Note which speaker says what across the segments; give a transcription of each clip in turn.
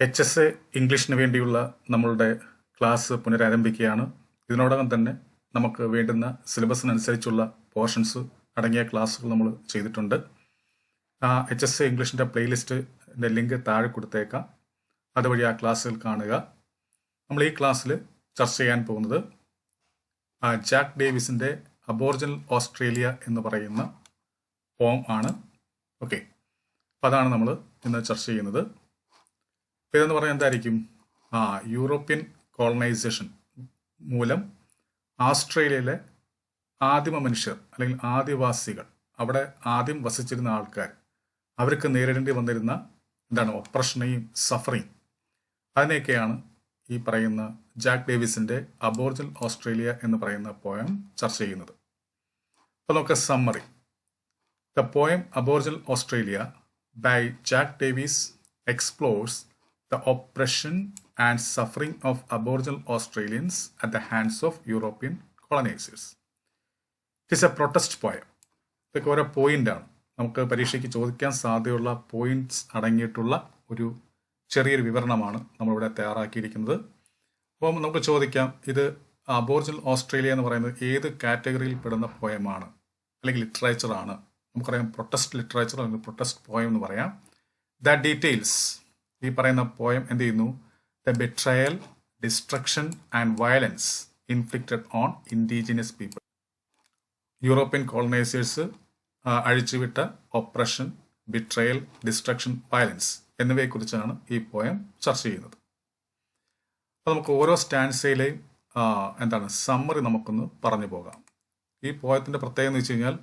Speaker 1: H S A ഇംഗ്ലീഷിന് വേണ്ടിയുള്ള നമ്മളുടെ ക്ലാസ് പുനരാരംഭിക്കുകയാണ്. ഇതിനോടകം തന്നെ നമുക്ക് വേണ്ടുന്ന സിലബസിനനുസരിച്ചുള്ള പോർഷൻസ് അടങ്ങിയ ക്ലാസ്സുകൾ നമ്മൾ ചെയ്തിട്ടുണ്ട്. ആ എച്ച് എസ് എ ഇംഗ്ലീഷിന്റെ പ്ലേലിസ്റ്റിന്റെ ലിങ്ക് താഴെ കൊടുത്തേക്കാം. അതുവഴി ആ ക്ലാസ്സുകൾ കാണുക. നമ്മൾ ഈ ക്ലാസ്സിൽ ചർച്ച ചെയ്യാൻ പോകുന്നത് ആ ജാക്ക് ഡേവിസിന്റെ അബോർജിനൽ ഓസ്ട്രേലിയ എന്ന് പറയുന്ന പോം ആണ്. ഓക്കെ അപ്പം അതാണ് നമ്മൾ ഇന്ന് ചർച്ച ചെയ്യുന്നത്. അപ്പോൾ ഇതെന്ന് പറഞ്ഞാൽ എന്തായിരിക്കും? ആ യൂറോപ്യൻ കോളനൈസേഷൻ മൂലം ആസ്ട്രേലിയയിലെ ആദിമ മനുഷ്യർ അല്ലെങ്കിൽ ആദിവാസികൾ അവിടെ ആദ്യം വസിച്ചിരുന്ന ആൾക്കാർ അവർക്ക് നേരിടേണ്ടി വന്നിരുന്ന എന്താണ് ഒപ്രഷനെയും സഫറിങ്. അതിനെയൊക്കെയാണ് ഈ പറയുന്ന ജാക്ക് ഡേവിസിന്റെ അബോർജിനൽ ഓസ്ട്രേലിയ എന്ന് പറയുന്ന പോയം ചർച്ച ചെയ്യുന്നത്. അപ്പോൾ നമുക്ക് summary the poem aboriginal Australia by Jack Davis explores the oppression and suffering of Aboriginal Australians at the hands of European colonizers. It is a protest poem. ഇതൊക്കെ ഓരോ പോയിന്റാണ് നമുക്ക് പരീക്ഷയ്ക്ക് ചോദിക്കാൻ സാധ്യതയുള്ള പോയിന്റ്സ് അടങ്ങിയിട്ടുള്ള ഒരു ചെറിയൊരു വിവരണമാണ് നമ്മളിവിടെ തയ്യാറാക്കിയിരിക്കുന്നത്. അപ്പം നമുക്ക് ചോദിക്കാം ഇത് അബോറിജിനൽ ഓസ്ട്രേലിയ എന്ന് പറയുന്നത് ഏത് കാറ്റഗറിയിൽ പെടുന്ന പോയമാണ് അല്ലെങ്കിൽ ലിറ്ററേച്ചറാണ് നമുക്കറിയാം പ്രൊട്ടസ്റ്റ് ലിറ്ററേച്ചർ അല്ലെങ്കിൽ പ്രൊട്ടസ്റ്റ് പോയം എന്ന് പറയാം. ദ ഡീറ്റെയിൽസ് ഈ പറയുന്ന പോയം എന്ത് ചെയ്യുന്നു the betrayal destruction and violence inflicted on indigenous people European colonisers അഴിച്ചുവിട്ട oppression betrayal destruction violence എന്നിവയെക്കുറിച്ചാണ് ഈ പോയം ചർച്ച ചെയ്യുന്നത്. അപ്പോൾ നമുക്ക് ഓരോ സ്റ്റാൻസയിലെയും എന്താണ് സമ്മറി നമുക്കൊന്ന് പറഞ്ഞു പോകാം. ഈ പോയത്തിന്റെ പ്രത്യേകത എന്ന് വെച്ച് കഴിഞ്ഞാൽ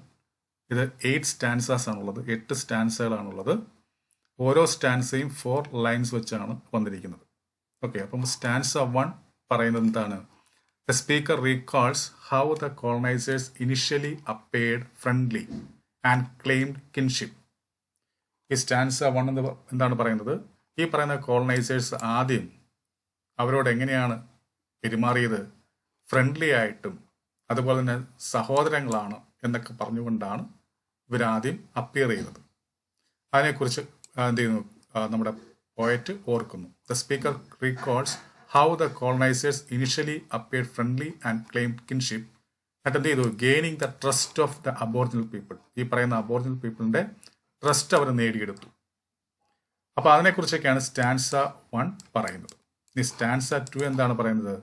Speaker 1: ഇത് എയ്റ്റ് സ്റ്റാൻസാസ് ആണുള്ളത് എട്ട് സ്റ്റാൻസുകളാണുള്ളത് ഓരോ സ്റ്റാൻസയും ഫോർ ലൈൻസ് വെച്ചാണ് വന്നിരിക്കുന്നത്. ഓക്കെ അപ്പം സ്റ്റാൻസ വൺ പറയുന്നത് എന്താണ്? The speaker recalls how the colonisers initially appeared friendly and claimed kinship ഈ സ്റ്റാൻസ വൺ എന്ന് എന്താണ് പറയുന്നത്? ഈ പറയുന്ന കോളനൈസേഴ്സ് ആദ്യം അവരോട് എങ്ങനെയാണ് പെരുമാറിയത്? ഫ്രണ്ട്ലി ആയിട്ടും അതുപോലെ തന്നെ സഹോദരങ്ങളാണ് എന്നൊക്കെ പറഞ്ഞുകൊണ്ടാണ് ഇവരാദ്യം അപ്പിയർ ചെയ്തത്. അതിനെക്കുറിച്ച് എന്ത് ചെയ്യുന്നു? നമ്മുടെ പോയറ്റ് ഓർക്കുന്നു. The speaker recalls how the colonisers initially appear friendly and claim kinship എന്നിട്ട് എന്ത് ചെയ്തു? Gaining the trust of the aboriginal people ഈ പറയുന്ന അബോർജിനൽ പീപ്പിളിന്റെ ട്രസ്റ്റ് അവർ നേടിയെടുത്തു. അപ്പോൾ അതിനെക്കുറിച്ചൊക്കെയാണ് സ്റ്റാൻസ വൺ പറയുന്നത്. ഇനി സ്റ്റാൻസ ടു എന്താണ് പറയുന്നത്?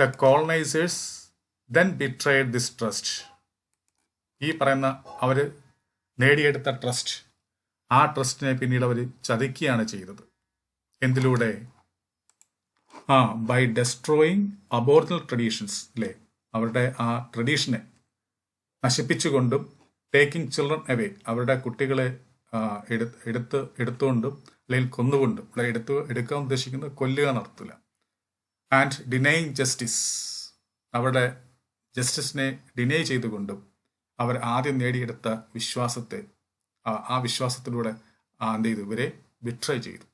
Speaker 1: The colonisers then betrayed this trust ഈ പറയുന്ന അവർ നേടിയെടുത്ത ട്രസ്റ്റ് ആ ട്രസ്റ്റിനെ പിന്നീട് അവർ ചതിക്കുകയാണ് ചെയ്തത്. എന്തിലൂടെ? ആ ബൈ ഡെസ്ട്രോയിങ് അബോർജിനൽ ട്രഡീഷൻസ് അല്ലേ അവരുടെ ആ ട്രഡീഷനെ നശിപ്പിച്ചുകൊണ്ടും ടേക്കിംഗ് ചിൽഡ്രൻ അവേ അവരുടെ കുട്ടികളെ എടുത്ത് എടുത്തുകൊണ്ടും അല്ലെങ്കിൽ കൊന്നുകൊണ്ടും അല്ലെങ്കിൽ എടുത്ത് എടുക്കാൻ ഉദ്ദേശിക്കുന്നത് കൊല്ലുക നടത്തില്ല ആൻഡ് ഡിനൈങ് ജസ്റ്റിസ് അവരുടെ ജസ്റ്റിസിനെ ഡിനൈ ചെയ്തുകൊണ്ടും അവർ ആദ്യം നേടിയെടുത്ത വിശ്വാസത്തെ ആ വിശ്വാസത്തിലൂടെ എന്ത് ചെയ്തു? ഇവരെ ബിട്രൈ ചെയ്തു.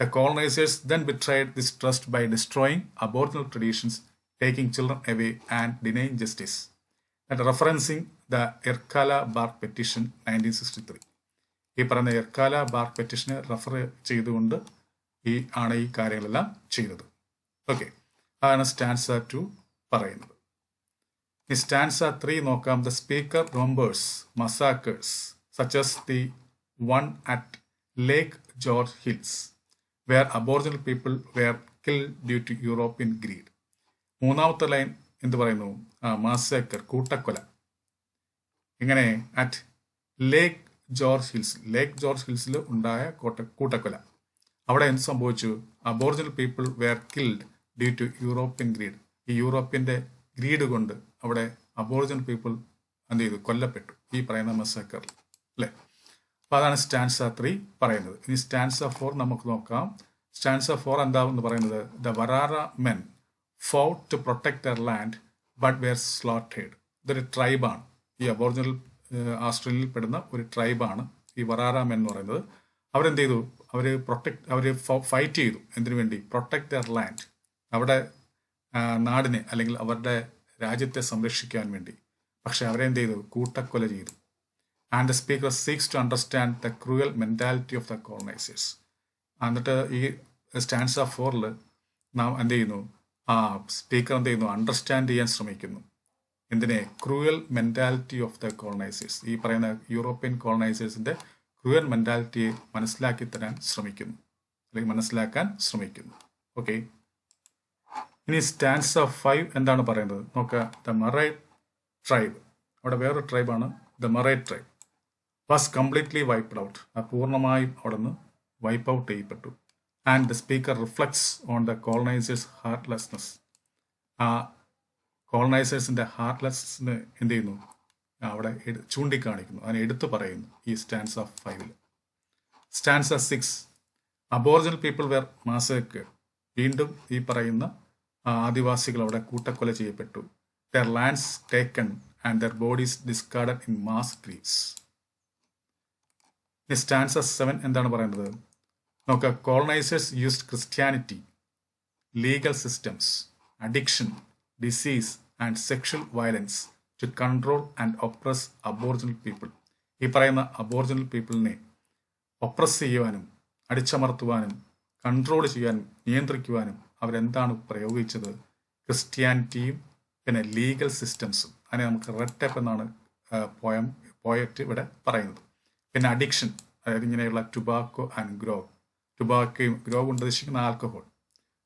Speaker 1: The colonisers then betrayed this trust by destroying aboriginal traditions taking children away and denying justice referencing the Yirrkala bark petition nineteen sixty three ഈ പറയുന്ന എർക്കാല ബാർ പെറ്റീഷനെ റെഫർ ചെയ്തുകൊണ്ട് ഈ ആണ് ഈ കാര്യങ്ങളെല്ലാം ചെയ്തത് ഓക്കെ അതാണ് സ്റ്റാൻസ ടു പറയുന്നത്. ഈ സ്റ്റാൻസ ത്രീ നോക്കാം. The speaker remembers massacres such as the one at Lake George Hills, where Aboriginal people were killed due to European greed. മൂന്നാമത്തെ ലൈൻ എന്ത് പറയുന്നു? മാസേക്കർ കൂട്ടക്കൊല. ഇങ്ങനെ at Lake George Hills Lake George ഹിൽസിൽ ഉണ്ടായ കോട്ട കൂട്ടക്കൊല. അവിടെ എന്ത് സംഭവിച്ചു? Aboriginal people were killed due to European greed ഈ യൂറോപ്യന്റെ ഗ്രീഡ് കൊണ്ട് അവിടെ അബോറിജിനൽ പീപ്പിൾ എന്ത് ചെയ്തു? കൊല്ലപ്പെട്ടു. ഈ പറയുന്ന മസാക്കറിൽ. അല്ലേ അപ്പോൾ അതാണ് സ്റ്റാൻസ ത്രീ പറയുന്നത്. ഇനി സ്റ്റാൻസ ഫോർ നമുക്ക് നോക്കാം. സ്റ്റാൻസ ഫോർ എന്ന് പറയുന്നത്? The Warara men fought to protect their land but were slaughtered. ഇതൊരു ട്രൈബാണ്. ഈ അബോറിജിനൽ ആസ്ട്രേലിയയിൽ പെടുന്ന ഒരു ട്രൈബാണ് ഈ വറാറ മെൻ എന്ന് പറയുന്നത്. അവരെന്ത് ചെയ്തു? അവർ പ്രൊട്ടക്ട് അവർ ഫൈറ്റ് ചെയ്തു. എന്തിനു വേണ്ടി? Protect their land. അവിടെ നാടിനെ അല്ലെങ്കിൽ അവരുടെ രാജ്യത്തെ സംരക്ഷിക്കാൻ വേണ്ടി. പക്ഷെ അവരെന്ത് ചെയ്തു? കൂട്ടക്കൊല ചെയ്തു. And the speaker seeks to understand the cruel mentality of the colonisers എന്നിട്ട് ഈ സ്റ്റാൻഡ്സ് ഓഫ് ഫോറിൽ നാം എന്ത് ചെയ്യുന്നു? ആ സ്പീക്കർ എന്ത് ചെയ്യുന്നു? അണ്ടർസ്റ്റാൻഡ് ചെയ്യാൻ ശ്രമിക്കുന്നു. എന്തിനെ? Cruel mentality of the colonisers ഈ പറയുന്ന യൂറോപ്യൻ കോളനൈസേഴ്സിന്റെ ക്രൂയൽ മെന്റാലിറ്റിയെ മനസ്സിലാക്കി തരാൻ ശ്രമിക്കുന്നു. അല്ലെങ്കിൽ മനസ്സിലാക്കാൻ ശ്രമിക്കുന്നു. ഓക്കെ ഇനി സ്റ്റാൻഡ്സ് ഓഫ് ഫൈവ് എന്താണ് പറയുന്നത്? നോക്കുക ദ മറൈ ട്രൈബ് അവിടെ വേറൊരു ട്രൈബാണ് the Murray tribe was completely wiped out പൂർണമായും അവിടെ നിന്ന് വൈപ്പ് ഔട്ട് ചെയ്യപ്പെട്ടു. And the speaker reflects on the colonisers heartlessness ആ കോളനൈസേഴ്സിന്റെ ഹാർട്ട്ലെസ്നെസ്സിന് എന്ത് ചെയ്യുന്നു? അവിടെ ചൂണ്ടിക്കാണിക്കുന്നു. അതിനെ എടുത്തു പറയുന്നു ഈ സ്റ്റാൻസ് ഓഫ് ഫൈവിൽ stanza of six aboriginal people were massacre വീണ്ടും ഈ പറയുന്ന ആദിവാസികൾ അവിടെ കൂട്ടക്കൊല ചെയ്യപ്പെട്ടു. Their lands taken and their bodies discarded in mass graves stands stanza seven എന്താണ് പറയുന്നത് നോക്കുക colonisers used Christianity legal systems addiction disease and sexual violence to control and oppress aboriginal people ഈ പറയുന്ന അബോറിജിനൽ പീപ്പിളിനെ ഒപ്രസ് ചെയ്യുവാനും അടിച്ചമർത്തുവാനും control ചെയ്യാനും നിയന്ത്രിക്കുവാനും അവരെന്താണ് പ്രയോഗിച്ചത്? ക്രിസ്ത്യാനിറ്റിയും പിന്നെ legal സിസ്റ്റംസും അതിനെ നമുക്ക് റെഡ് ടെപ്പ് എന്നാണ് പോയം പോയറ്റ് ഇവിടെ പറയുന്നത്. പിന്നെ അഡിക്ഷൻ അതായത് ഇങ്ങനെയുള്ള ടുബാക്കോ ആൻഡ് ഗ്രോ ടുബാക്കോയും ഗ്രോ കൊണ്ട് ഉദ്ദേശിക്കുന്ന alcohol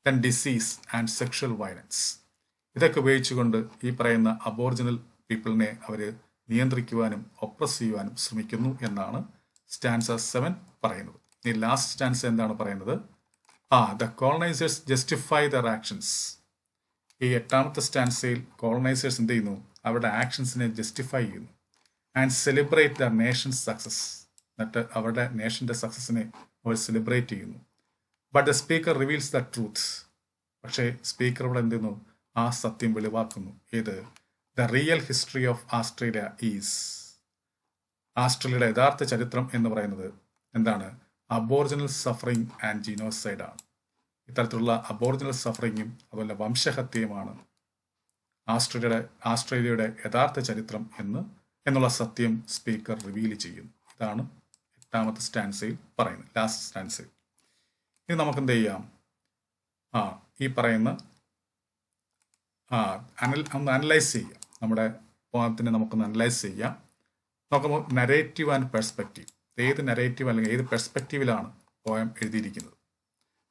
Speaker 1: then disease and sexual violence ഇതൊക്കെ ഉപയോഗിച്ചുകൊണ്ട് ഈ പറയുന്ന അബോറിജിനൽ പീപ്പിളിനെ അവർ നിയന്ത്രിക്കുവാനും ഒപ്രസ് ചെയ്യുവാനും ശ്രമിക്കുന്നു എന്നാണ് സ്റ്റാൻസ സെവൻ പറയുന്നത്. ഈ ലാസ്റ്റ് സ്റ്റാൻസ് എന്താണ് പറയുന്നത്? ആ the colonisers justify their actions ഈ എട്ടാമത്തെ സ്റ്റാൻസയിൽ കോളനൈസേഴ്സ് എന്ത് ചെയ്യുന്നു? അവരുടെ ആക്ഷൻസിനെ ജസ്റ്റിഫൈ ചെയ്യുന്നു. And celebrate the nation success എന്നിട്ട് അവരുടെ നേഷന്റെ സക്സസിനെ അവർ സെലിബ്രേറ്റ് ചെയ്യുന്നു. But the speaker reveals the truth പക്ഷേ സ്പീക്കർ ഇവിടെ എന്ത് ചെയ്യുന്നു? ആ സത്യം വെളിവാക്കുന്നു. ഏത്? The real history of Australia is ആസ്ട്രേലിയയുടെ യഥാർത്ഥ ചരിത്രം എന്ന് പറയുന്നത് എന്താണ്? അബോറിജിനൽ സഫറിങ് ആൻഡ് ജിനോസൈഡ് ആണ്. ഇത്തരത്തിലുള്ള അബോറിജിനൽ സഫറിങ്ങും അതുപോലെ വംശഹത്യയുമാണ് ആസ്ട്രേലിയയുടെ ആസ്ട്രേലിയയുടെ യഥാർത്ഥ ചരിത്രം എന്ന് എന്നുള്ള സത്യം സ്പീക്കർ റിവീൽ ചെയ്യുന്നു. ഇതാണ് എട്ടാമത്തെ സ്റ്റാൻസയിൽ പറയുന്നത് ലാസ്റ്റ് സ്റ്റാൻസയിൽ ഇനി നമുക്ക് എന്ത് ചെയ്യാം? ആ ഈ പറയുന്ന ആ അനൽ ഒന്ന് അനലൈസ് ചെയ്യാം. നമ്മുടെ പോകത്തിനെ നമുക്കൊന്ന് അനലൈസ് ചെയ്യാം. നോക്കുമ്പോൾ നരേറ്റീവ് ആൻഡ് പെർസ്പെക്റ്റീവ് ഏത് നരേറ്റീവ് അല്ലെങ്കിൽ ഏത് പെർസ്പെക്റ്റീവിലാണ് പോയം എഴുതിയിരിക്കുന്നത്?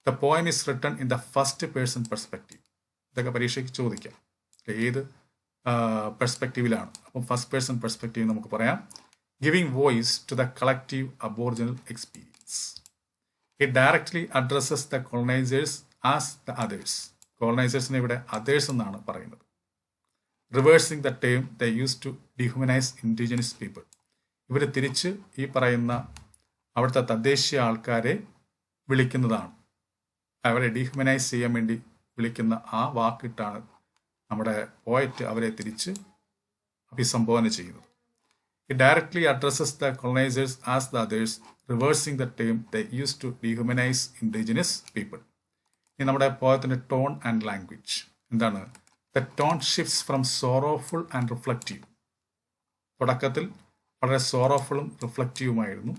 Speaker 1: The poem is written in the first person perspective ഇതൊക്കെ പരീക്ഷയ്ക്ക് ചോദിക്കാം. ഏത് പെർസ്പെക്റ്റീവിലാണ് അപ്പം ഫസ്റ്റ് പേഴ്സൺ പെർസ്പെക്റ്റീവ് നമുക്ക് പറയാം. Giving voice to the collective Aboriginal experience it directly addresses the colonisers as the others കോളനൈസേഴ്സിനെ ഇവിടെ അതേഴ്സ് എന്നാണ് പറയുന്നത്. Reversing the term the use to dehumanise indigenous people ഇവർ തിരിച്ച് ഈ പറയുന്ന അവിടുത്തെ തദ്ദേശീയ ആൾക്കാരെ വിളിക്കുന്നതാണ്. അവരെ ഡീഹ്യൂമനൈസ് ചെയ്യാൻ വേണ്ടി വിളിക്കുന്ന ആ വാക്കിട്ടാണ് നമ്മുടെ പോയറ്റ് അവരെ തിരിച്ച് അഭിസംബോധന ചെയ്യുന്നത് it directly addresses the colonisers as the others reversing the term the use to dehumanise indigenous people ഇനി നമ്മുടെ പോയത്തിന്റെ ടോൺ ആൻഡ് ലാംഗ്വേജ് എന്താണ്? The tone shifts from sorrowful and reflective തുടക്കത്തിൽ വളരെ സോറോഫുളും റിഫ്ലക്റ്റീവുമായിരുന്നു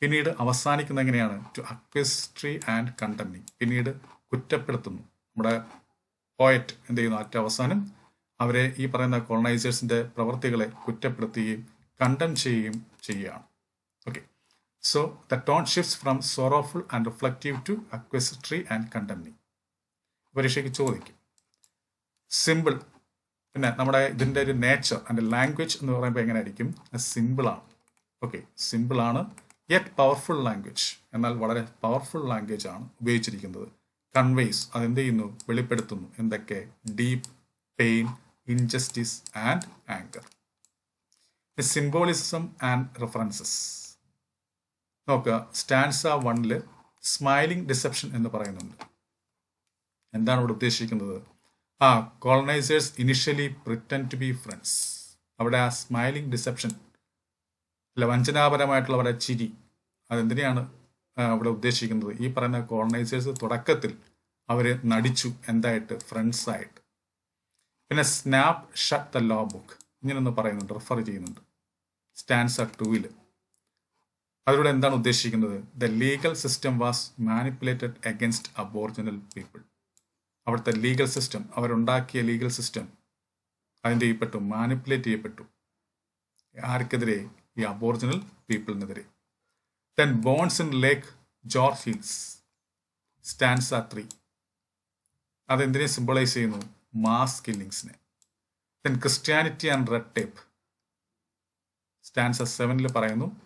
Speaker 1: പിന്നീട് അവസാനിക്കുന്ന എങ്ങനെയാണ്? ടു അക്വസ്ട്രി ആൻഡ് കണ്ടംനിങ് പിന്നീട് കുറ്റപ്പെടുത്തുന്നു. നമ്മുടെ പോയറ്റ് എന്ത് ചെയ്യുന്നു? അറ്റ അവസാനം അവരെ ഈ പറയുന്ന കോളനൈസേഴ്സിന്റെ പ്രവർത്തികളെ കുറ്റപ്പെടുത്തുകയും കണ്ടം ചെയ്യുകയും ചെയ്യുകയാണ്. Okay so the tone shifts from sorrowful and reflective to accusatory and condemning പരീക്ഷയ്ക്ക് ചോദിക്കും. സിമ്പിൾ പിന്നെ നമ്മുടെ ഇതിന്റെ ഒരു നേച്ചർ അതിന്റെ ലാംഗ്വേജ് എന്ന് പറയുമ്പോൾ എങ്ങനെ ആയിരിക്കും സിമ്പിൾ ആണ്. ഓക്കെ സിമ്പിൾ ആണ് യെറ്റ് പവർഫുൾ ലാംഗ്വേജ് എന്നാൽ വളരെ പവർഫുൾ ലാംഗ്വേജ് ആണ് ഉപയോഗിച്ചിരിക്കുന്നത്. കൺവേസ് അതെന്ത് ചെയ്യുന്നു വെളിപ്പെടുത്തുന്നു. എന്തൊക്കെ? Deep pain injustice and anger symbolism and references നോക്കുക സ്റ്റാൻസ വണ്ണിൽ സ്മൈലിംഗ് ഡിസെപ്ഷൻ എന്ന് പറയുന്നുണ്ട്. എന്താണ് ഇവിടെ ഉദ്ദേശിക്കുന്നത്? ആ colonisers initially pretend to be friends അവിടെ ആ സ്മൈലിംഗ് ഡിസെപ്ഷൻ അല്ല വഞ്ചനാപരമായിട്ടുള്ള അവരുടെ ചിരി അതെന്തിനെയാണ്? അവിടെ ഉദ്ദേശിക്കുന്നത്. ഈ പറയുന്ന കോളനൈസേഴ്സ് തുടക്കത്തിൽ അവർ നടിച്ചു എന്തായിട്ട്? ഫ്രണ്ട്സായിട്ട് പിന്നെ snap shut the law book ഇങ്ങനെയൊന്ന് പറയുന്നുണ്ട് റെഫർ ചെയ്യുന്നുണ്ട്. സ്റ്റാൻസ് ടൂവിൽ അതിലൂടെ എന്താണ് ഉദ്ദേശിക്കുന്നത്? The legal system was manipulated against Aboriginal people അവിടുത്തെ ലീഗൽ സിസ്റ്റം അവരുണ്ടാക്കിയ ലീഗൽ സിസ്റ്റം അതിന്റെ ചെയ്യപ്പെട്ടു മാനിപ്പുലേറ്റ് ചെയ്യപ്പെട്ടു. ആർക്കെതിരെ? ഈ aboriginal പീപ്പിളിനെതിരെ then bones in Lake George Hills stanza ആ ത്രീ അതെന്തിനെ സിംബിളൈസ് ചെയ്യുന്നു? Mass കില്ലിങ്സിനെ then Christianity and red tape stanza സെവനിൽ പറയുന്നു.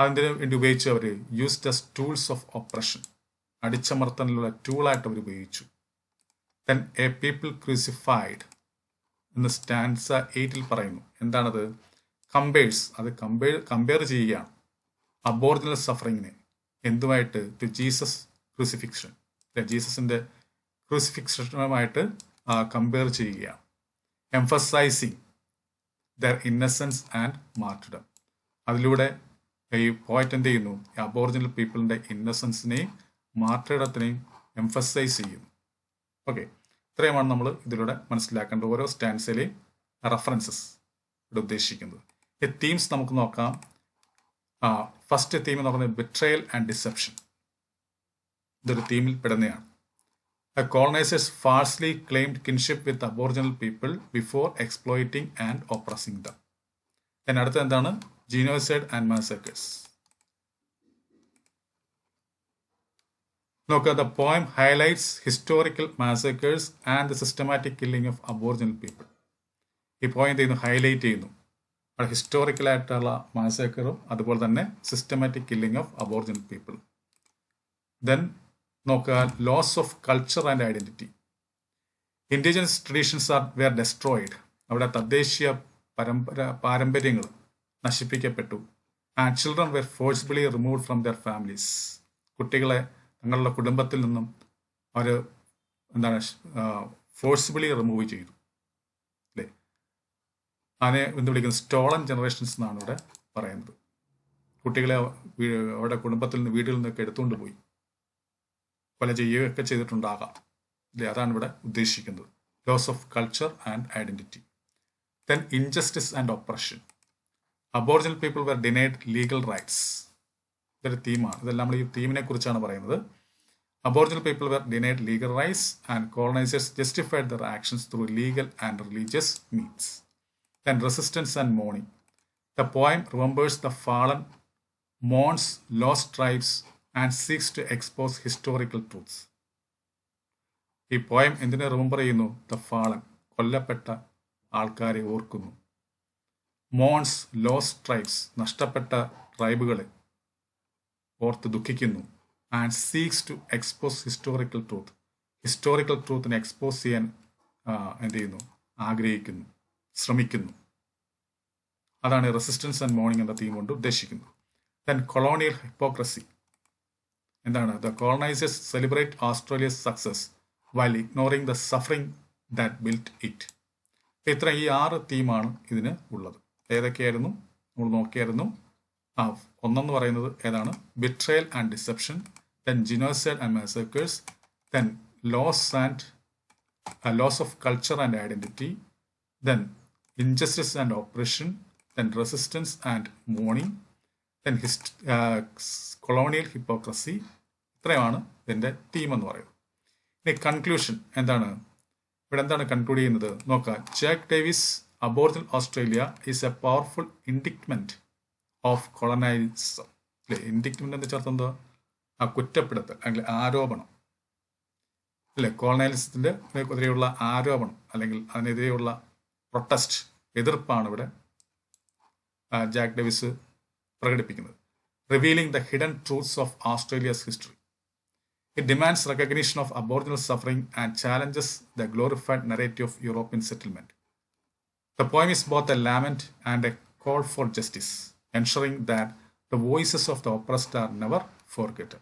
Speaker 1: അതിന് വേണ്ടി ഉപയോഗിച്ചു? അവർ used those tools of oppression അടിച്ചമർത്തലിനുള്ള ടൂളായിട്ട് അവർ ഉപയോഗിച്ചു. ദെൻ എ പീപ്പിൾ ക്രൂസിഫൈഡ് എന്ന് സ്റ്റാൻസ എയ്റ്റിൽ പറയുന്നു. എന്താണത്? കമ്പേഴ്സ് അത് കമ്പയർ കമ്പയർ ചെയ്യുകയാണ്. അബോറിജിനൽ സഫറിങ്ങിനെ എന്തുമായിട്ട്? ടു ജീസസ് ക്രൂസിഫിക്ഷൻ ജീസസിന്റെ ക്രൂസിഫിക്ഷനുമായിട്ട് കമ്പയർ ചെയ്യുകയാണ്. Emphasising their innocence and martyrdom അതിലൂടെ ഈ പോയിറ്റ് എന്ത് ചെയ്യുന്നു? അബോറിജിനൽ പീപ്പിളിന്റെ ഇന്നസെൻസിനെയും മാർട്ടിഡത്തിനെയും എംഫസൈസ് ചെയ്യുന്നു. ഓക്കെ ഇത്രയുമാണ് നമ്മൾ ഇതിലൂടെ മനസ്സിലാക്കേണ്ട ഓരോ സ്റ്റാൻസിലെയും റെഫറൻസസ് ഇവിടെ ഉദ്ദേശിക്കുന്നത്. ഈ തീംസ് നമുക്ക് നോക്കാം. ഫസ്റ്റ് തീം എന്ന് പറയുന്നത് ബിട്രയൽ ആൻഡ് ഡിസെപ്ഷൻ ഇതൊരു തീമിൽ പെടുന്നതാണ് The colonizers falsely claimed kinship with Aboriginal people before exploiting and oppressing them. Then അടുത്ത എന്താണ്? ജീനോസൈഡ് ആൻഡ് മാസക്കേഴ്സ് നോക്കുക the poem highlights historical massacres and the systematic killing of Aboriginal people ഈ point ചെയ്യുന്നു highlight ചെയ്യുന്നു. അവിടെ മാസേക്കറും അതുപോലെ തന്നെ systematic killing of Aboriginal people then നോക്കുക loss of culture and identity indigenous traditions are were destroyed അവിടെ തദ്ദേശീയ പരമ്പര പാരമ്പര്യങ്ങൾ നശിപ്പിക്കപ്പെട്ടു. And children were forcibly remove from their families കുട്ടികളെ തങ്ങളുടെ കുടുംബത്തിൽ നിന്നും അവർ എന്താണ് ഫോഴ്സ്ബിളി റിമൂവ് ചെയ്തു. അതിനെ എന്ത് വിളിക്കുന്നത് സ്റ്റോളൻ ജനറേഷൻസ് എന്നാണ് ഇവിടെ പറയുന്നത്. കുട്ടികളെ അവരുടെ കുടുംബത്തിൽ നിന്ന് വീട്ടിൽ നിന്നൊക്കെ എടുത്തുകൊണ്ട് പോയി. കൊല ചെയ്യുകയൊക്കെ ചെയ്തിട്ടുണ്ടാകാം. അല്ലേ? അതാണ് ഇവിടെ ഉദ്ദേശിക്കുന്നത്. Loss of culture and identity then injustice and oppression Aboriginal people were denied legal rights ഇതൊരു തീമാണ് ഇതെല്ലാം നമ്മൾ ഈ തീമിനെ കുറിച്ചാണ് പറയുന്നത്. Aboriginal people were denied legal rights and colonisers justified their actions through legal and religious means then resistance and mourning the poem remembers the fallen mourns lost tribes and seeks to expose historical truths ഈ poem എന്തിനെ remember ചെയ്യുന്നു? The fallen കൊല്ലപ്പെട്ട ആൾക്കാരെ ഓർക്കുന്നു. Mourns lost tribes നഷ്ടപ്പെട്ട ട്രൈബുകളെ ഓർത്ത് ദുഃഖിക്കുന്നു and seeks to expose historical truth historical ട്രൂത്തിനെ expose ചെയ്യാൻ എന്ത് ചെയ്യുന്നു? ആഗ്രഹിക്കുന്നു. ശ്രമിക്കുന്നു. അതാണ് റെസിസ്റ്റൻസ് ആൻഡ് മോർണിംഗ് എന്ന തീം കൊണ്ട് ഉദ്ദേശിക്കുന്നത് ദെൻ കൊളോണിയൽ ഹിപ്പോക്രസി എന്താണ്? The colonisers celebrate Australia's success while ignoring the suffering that built it ഇത്ര ഈ ആറ് തീമാണ് ഇതിന് ഉള്ളത്. ഏതൊക്കെയായിരുന്നു? നമ്മൾ നോക്കിയായിരുന്നു. ആ ഒന്നെന്ന് പറയുന്നത് ഏതാണ്? Betrayal and deception then genocide and massacres then loss and loss of culture and identity then injustice and oppression then resistance and മോണിങ് then ഹിസ്റ്റ് കൊളോണിയൽ ഹിപ്പോക്രസി ഇത്രയുമാണ് ഇതിന്റെ തീം എന്ന് പറയുന്നത്. ഇനി കൺക്ലൂഷൻ എന്താണ്? ഇവിടെ എന്താണ് കൺക്ലൂഡ് ചെയ്യുന്നത്? നോക്കുക Jack Davis Aboriginal Australia is a powerful indictment of colonialism അല്ലെ? ഇൻഡിക്മെന്റ് എന്ന് ചേർത്ത് എന്തോ ആ കുറ്റപ്പെടുത്തൽ അല്ലെങ്കിൽ ആരോപണം. അല്ലെ? കോളനൈലിസത്തിന്റെ എതിരെയുള്ള ആരോപണം അല്ലെങ്കിൽ അതിനെതിരെയുള്ള പ്രൊട്ടസ്റ്റ് എതിർപ്പാണ് ഇവിടെ ജാക്ക് ഡേവിസ് പ്രകടിപ്പിക്കുന്നത് revealing the hidden truths of Australia's history It demands recognition of Aboriginal suffering and challenges the glorified narrative of European settlement. The poem is both a lament and a call for justice, ensuring that the voices of the oppressed are never forgotten.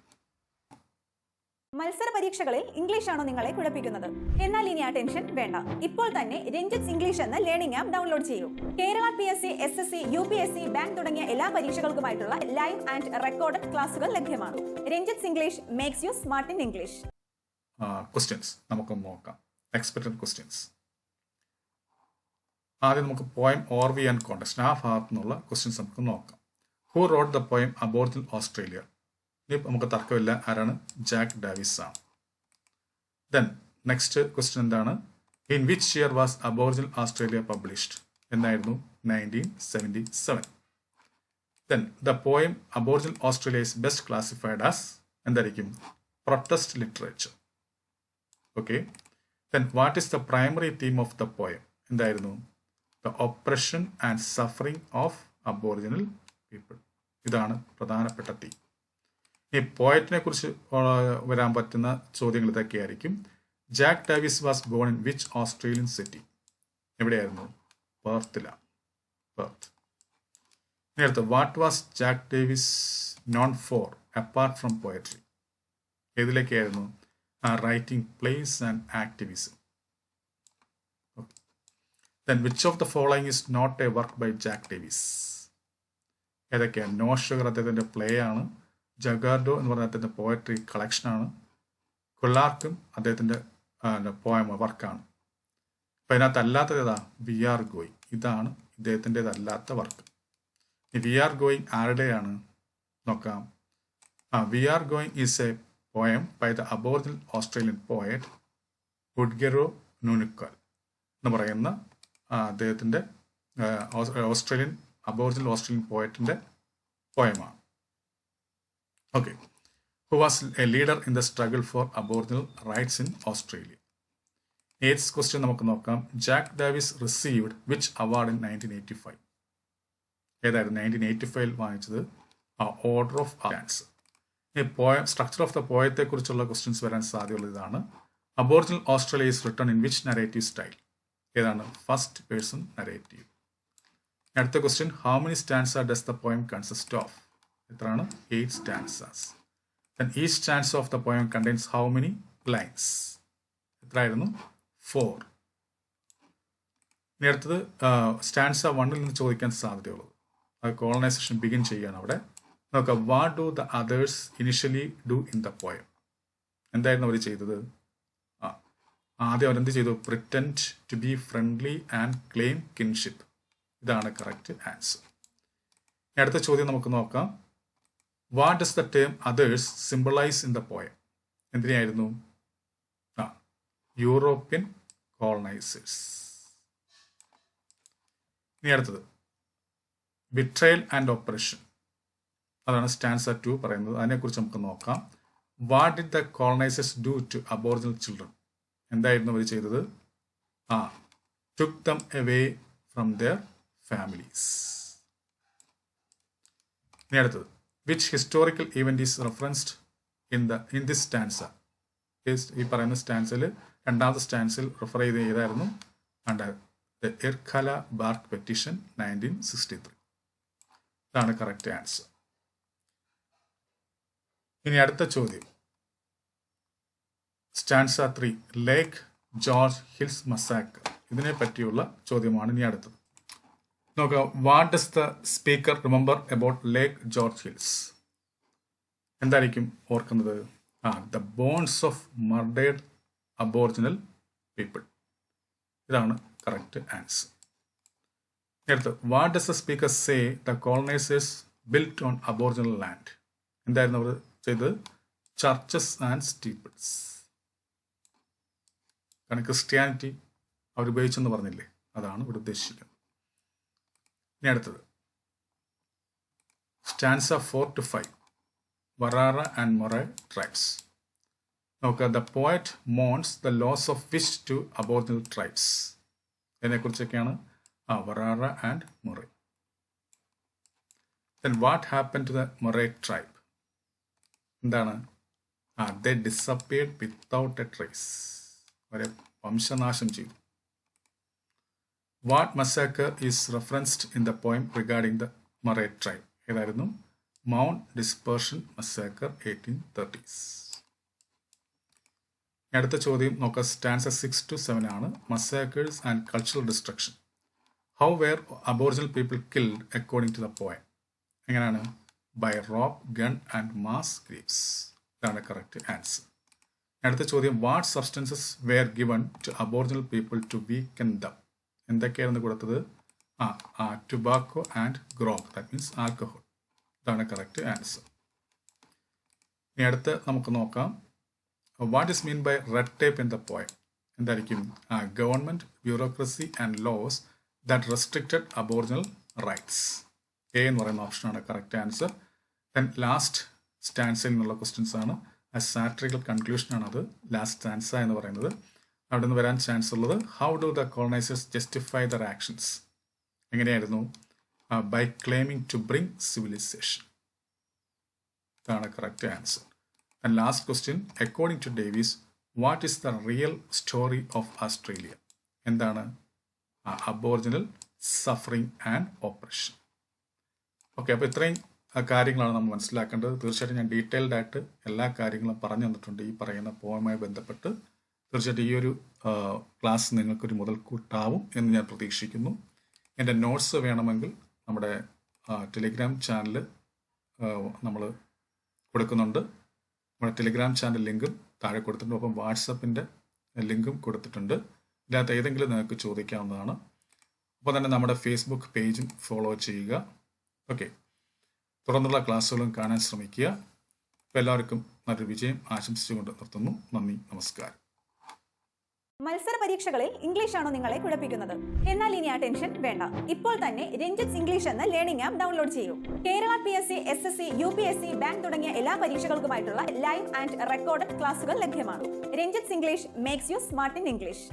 Speaker 2: മത്സര പരീക്ഷകളിൽ English ആണോ നിങ്ങളെ കുഴപ്പിക്കുന്നത്? എന്നാൽ ഇനി ആ tension വേണ്ട. ഇപ്പോൾ തന്നെ രഞ്ജിത്ത് ഇംഗ്ലീഷ് എന്ന ലേണിംഗ് ആപ്പ് ഡൗൺലോഡ് ചെയ്യൂ. Kerala P S C S S C U P S C bank തുടങ്ങിയ എല്ലാ പരീക്ഷകൾക്കുമായിട്ടുള്ള ലൈവ് ആൻഡ് റെക്കോർഡഡ് ക്ലാസുകൾ ലഭ്യമാണ് Ranjith English makes you smart in English
Speaker 1: questions നമുക്ക് നോക്കാം. എക്സ്പെക്റ്റഡ് ക്വസ്റ്റ്യൻസ് ആദ്യം നമുക്ക് poem or we and contest ആ ഭാഗത്തുനിന്നുള്ള ക്വസ്റ്റ്യൻസ് നമുക്ക് നോക്കാം. Who wrote the poem aborigine Australia നമുക്ക് തർക്കമില്ല. ആരാണ്? Jack Davis. ആണ് ദെൻ നെക്സ്റ്റ് ക്വസ്റ്റ്യൻ എന്താണ്? In which year was Aboriginal Australia published എന്നായിരുന്നു nineteen seventy seven then the poem Aboriginal Australia is best classified as എന്തായിരിക്കും? Protest literature okay then what is the primary theme of the poem എന്തായിരുന്നു? The oppression and suffering of Aboriginal people ഇതാണ് പ്രധാനപ്പെട്ട theme ഈ പോയറ്റിനെ കുറിച്ച് വരാൻ പറ്റുന്ന ചോദ്യങ്ങൾ ഇതൊക്കെയായിരിക്കും. Jack Davis was born in which Australian city? എവിടെയായിരുന്നു? പെർത്തിലാണ് പെർത്ത്. നേരത്തെ what was Jack Davis known for apart from poetry? ഏതിലേക്കായിരുന്നു? Writing plays and activism. Then which of the following is not a work by Jack Davis? ഏതൊക്കെയാണ് no Sugar അദ്ദേഹത്തിന്റെ play ആണ്. Jagardoo എന്ന് പറഞ്ഞ അദ്ദേഹത്തിന്റെ poetry കളക്ഷനാണ് കൊള്ളാർക്കും അദ്ദേഹത്തിന്റെ പോയമ വർക്കാണ്. അപ്പം അതിനകത്ത് അല്ലാത്തത് ഏതാ? വി ആർ ഗോയിങ് ഇതാണ് ഇദ്ദേഹത്തിന്റെതല്ലാത്ത വർക്ക് വി ആർ ഗോയിങ് ആരുടെയാണ്? നോക്കാം. ആ We Are Going is a poem by the Aboriginal Australian poet Oodgeroo Noonuccal എന്ന് പറയുന്ന അദ്ദേഹത്തിന്റെ ഓസ്ട്രേലിയൻ അബോർജിനൽ ഓസ്ട്രേലിയൻ പോയറ്റിന്റെ പോയമാണ് okay who was a leader in the struggle for Aboriginal rights in Australia eighth question നമുക്ക് നോക്കാം. Jack Davis received which award in nineteen eighty five ഏതായിരുന്നു? Nineteen eighty ഫൈവിൽ വാങ്ങിച്ചത് ആ ഓർഡർ ഓഫ് ഡാൻസ് ഈ പോയ structure of the പോയത്തെ കുറിച്ചുള്ള questions വരാൻ സാധ്യതയുള്ള ഇതാണ്. Aboriginal Australia is written in which narrative style ഏതാണ്? ഫസ്റ്റ് പേഴ്സൺ നരേറ്റീവ് അടുത്ത question how many stanzas does the poem consist of എത്രയാണ്? എയ്റ്റ് സ്റ്റാൻസാസ് ദെൻ ഈ stanza of the poem contains how many lines എത്രയായിരുന്നു? Four ഇനി അടുത്തത് stanza വണ്ണിൽ നിന്ന് ചോദിക്കാൻ സാധ്യതയുള്ളത്. അത് കോളനൈസേഷൻ ബിഗിൻ ചെയ്യുകയാണ് അവിടെ. നോക്കാം what do the others initially do in the poem എന്തായിരുന്നു അവർ ചെയ്തത്? ആദ്യം അവരെന്ത് ചെയ്തു? Pretend to be friendly and claim kinship ഇതാണ് കറക്റ്റ് ആൻസർ അടുത്ത ചോദ്യം നമുക്ക് നോക്കാം. What does the term others symbolise in the poem എന്തിനായിരുന്നു ആ യൂറോപ്യൻ കോളനൈസേഴ്സ് ഇനി അടുത്തത്. ബിട്രയൽ ആൻഡ് ഓപ്പറേഷൻ അതാണ് സ്റ്റാൻസർ ടു പറയുന്നത്. അതിനെക്കുറിച്ച് നമുക്ക് നോക്കാം. What did the colonisers do to Aboriginal children എന്തായിരുന്നു അവർ ചെയ്തത്? ആ took them away from their families ഇനി അടുത്തത്. Which historical event is referenced in the in this stanza ഈ പറയുന്ന സ്റ്റാൻസിൽ രണ്ടാമത്തെ സ്റ്റാൻസിൽ റെഫർ ചെയ്ത് ഏതായിരുന്നു? And the bark petition nineteen sixty three ഇതാണ് കറക്റ്റ് ആൻസർ ഇനി അടുത്ത ചോദ്യം. Stanza three Lake George Hills massacre ഇതിനെ പറ്റിയുള്ള ചോദ്യമാണ് ഇനി അടുത്തത്. നോക്കാം what does the speaker remember about Lake George Hills എന്തായിരിക്കും ഓർക്കുന്നത്? ആ the bones of murdered Aboriginal people ഇതാണ് കറക്റ്റ് ആൻസർ നേരത്തെ what does the speaker say the colonisers built on aboriginal land എന്തായിരുന്നു അവർ ചെയ്തത്? ചർച്ചസ് ആൻഡ് സ്റ്റീപ്പിൾസ് കാരണം Christianity അവർ ഉപയോഗിച്ചെന്ന് പറഞ്ഞില്ലേ? അതാണ് ഇവിടെ ഉദ്ദേശിക്കുന്നത് ഇനി അടുത്തത്. Stanza four to five Warara and Mora tribes നോക്കുക the poet mourns the loss of which two Aboriginal tribes ഇതിനെക്കുറിച്ചൊക്കെയാണ് ആ Warara and Mora then what happen to the Mora tribe എന്താണ്? ആ the disappeared without a trace അവരെ വംശനാശം ചെയ്തു. What massacre is referenced in the poem regarding the Murray tribe ഏതായിരുന്നു? Mount Dispersion massacre eighteen thirties അടുത്ത ചോദ്യം നോക്കുക stanza six to seven ആണ്. Massacres and cultural destruction how were Aboriginal people killed according to the poem എങ്ങനെയാണ്? By rope gun and mass graves ഇതാണ് correct answer അടുത്ത ചോദ്യം. What substances were given to Aboriginal people to weaken them എന്തൊക്കെയായിരുന്നു കൊടുത്തത്? ആ ആ tobacco and grog that means alcohol ഇതാണ് correct answer ഇനി അടുത്ത് നമുക്ക് നോക്കാം. What is mean by red tape in the poem എന്തായിരിക്കും? ആ government bureaucracy and laws that restricted aboriginal rights A എന്ന് പറയുന്ന ഓപ്ഷനാണ് കറക്റ്റ് ആൻസർ ദെൻ ലാസ്റ്റ് സ്റ്റാൻസയിൽ നിന്നുള്ള ക്വസ്റ്റ്യൻസ് ആണ്. ആ സാറ്ററിക്കൽ കൺക്ലൂഷൻ ആണ് അത്. ലാസ്റ്റ് സ്റ്റാൻസ എന്ന് പറയുന്നത്. അവിടെ നിന്ന് വരാൻ ചാൻസ് ഉള്ളത്. How do the colonisers justify their actions എങ്ങനെയായിരുന്നു? By claiming to bring civilisation ഇതാണ് correct answer and last question according to Davis what is the real story of Australia എന്താണ്? Aboriginal suffering and oppression okay അപ്പോൾ ഇത്രയും കാര്യങ്ങളാണ് നമ്മൾ മനസ്സിലാക്കേണ്ടത്. തീർച്ചയായിട്ടും ഞാൻ ഡീറ്റെയിൽഡ് ആയിട്ട് എല്ലാ കാര്യങ്ങളും പറഞ്ഞു തന്നിട്ടുണ്ട് ഈ പറയുന്ന പോയുമായി ബന്ധപ്പെട്ട്. തീർച്ചയായിട്ടും ഈ ഒരു ക്ലാസ് നിങ്ങൾക്കൊരു മുതൽക്കൂട്ടാവും എന്ന് ഞാൻ പ്രതീക്ഷിക്കുന്നു. എന്റെ നോട്ട്സ് വേണമെങ്കിൽ നമ്മുടെ ടെലിഗ്രാം ചാനൽ നമ്മൾ കൊടുക്കുന്നുണ്ട്. നമ്മുടെ ടെലിഗ്രാം ചാനൽ ലിങ്കും താഴെ കൊടുത്തിട്ടുണ്ട്. ഒപ്പം വാട്സപ്പിന്റെ ലിങ്കും കൊടുത്തിട്ടുണ്ട്. ഇതിനകത്ത് ഏതെങ്കിലും നിങ്ങൾക്ക് ചോദിക്കാവുന്നതാണ്. അപ്പോൾ തന്നെ നമ്മുടെ ഫേസ്ബുക്ക് പേജും ഫോളോ ചെയ്യുക. ഓക്കെ തുടർന്നുള്ള ക്ലാസ്സുകളും കാണാൻ ശ്രമിക്കുക. അപ്പോൾ എല്ലാവർക്കും നല്ലൊരു വിജയം ആശംസിച്ചുകൊണ്ട് നിർത്തുന്നു. നന്ദി നമസ്കാരം.
Speaker 2: മത്സര പരീക്ഷകളിൽ ഇംഗ്ലീഷ് ആണോ നിങ്ങളെ കുഴപ്പിക്കുന്നത്? എന്നാൽ ഇനി ആ ടെൻഷൻ വേണ്ട. ഇപ്പോൾ തന്നെ രഞ്ജിത്ത് ഇംഗ്ലീഷ് എന്ന ലേണിംഗ് ആപ്പ് ഡൗൺലോഡ് ചെയ്യൂ. Kerala P S C S S C U P S C bank തുടങ്ങിയ എല്ലാ പരീക്ഷകൾക്കുമായിട്ടുള്ള ലൈവ് ആൻഡ് റെക്കോർഡഡ് ക്ലാസുകൾ ലഭ്യമാണ് Ranjith English makes you smart in English.